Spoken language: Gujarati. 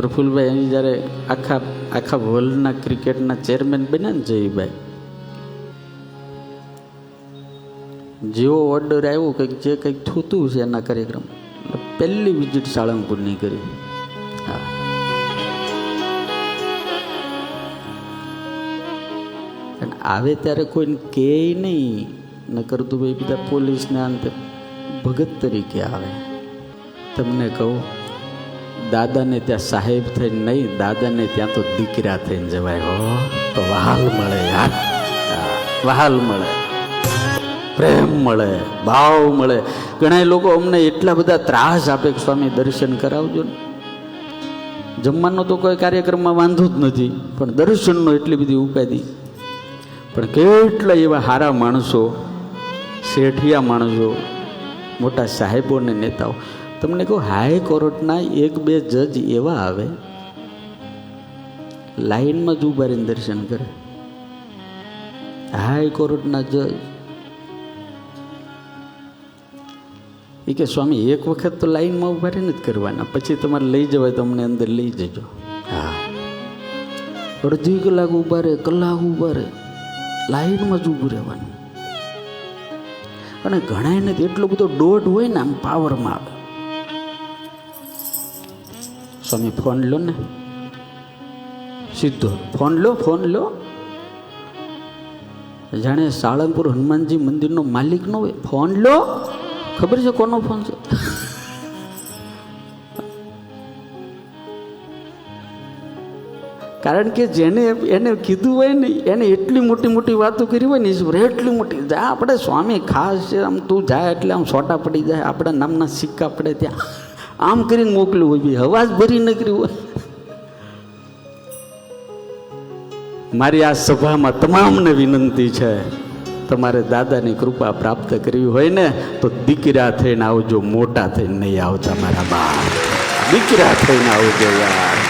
પ્રફુલભાઈ, અહીં જ્યારે આખા આખા વર્લ્ડના ક્રિકેટના ચેરમેન બન્યા ને જયભાઈ જેવો ઓર્ડર આવ્યો કંઈક જે કંઈક થતું છે એના કાર્યક્રમ. પહેલી વિઝિટ સાળંગપુરની કરી. આવે ત્યારે કોઈને કહે નહીં ન કરતું ભાઈ બધા પોલીસને અંતે ભગત તરીકે આવે. તમને કહું દાદાને ત્યાં સાહેબ થઈને નહીં, દાદાને ત્યાં તો દીકરા થઈને જવાય હો. તો વહાલ મળે યાર. વહાલ મળે. પ્રેમ મળે, ભાવ મળે. ઘણા લોકો અમને એટલા બધા ત્રાસ આપે કે સ્વામી, દર્શન કરાવજો ને. જમવાનો તો કોઈ કાર્યક્રમમાં વાંધો જ નથી, પણ દર્શનનો એટલી બધી ઉપાધિ. પણ કેટલા એવા સારા માણસો, શેઠિયા માણસો, મોટા સાહેબો અને નેતાઓ. તમને કહું હાઈકોર્ટના એક બે જજ એવા આવે, લાઈનમાં જ ઊભા રહીને દર્શન કરે. હાઈકોર્ટના જજ એ કે, સ્વામી, એક વખત તો લાઈનમાં ઊભા રહીને જ કરવાના, પછી તમારે લઈ જવાય તો અમને અંદર લઈ જજો. હા. અડધી કલાક ઊભા રહે, કલાક ઊભા રહે, લાઈનમાં જ ઊભું રહેવાનું. અને ઘણાને તો એટલો બધો દોઢ હોય ને આમ પાવરમાં આવે. સ્વામી, ફોન લો ને. સીધો, ફોન લો ફોન લો. જાણે સાળંગપુર હનુમાનજી મંદિરનો માલિક નો હોય. ફોન લો. ખબર છે કોનો ફોન છે? કારણ કે જેને એને કીધું હોય ને, એને એટલી મોટી મોટી વાતો કરી હોય ને એટલી મોટી. જા, આપણે સ્વામી ખાસ છે, આમ તું જાય એટલે આમ સોટા પડી જાય. આપણા નામના સિક્કા પડે ત્યાં. આમ કરીને મોકલ્યું હોય બી. હવા જ ભરી નીકળી હોય. મારી આ સભામાં તમામને વિનંતી છે. તમારે દાદાની કૃપા પ્રાપ્ત કરવી હોય ને, તો દીકરા થઈને આવજો, મોટા થઈને નહીં આવતા મારા બા. દીકરા થઈને આવજો યાર.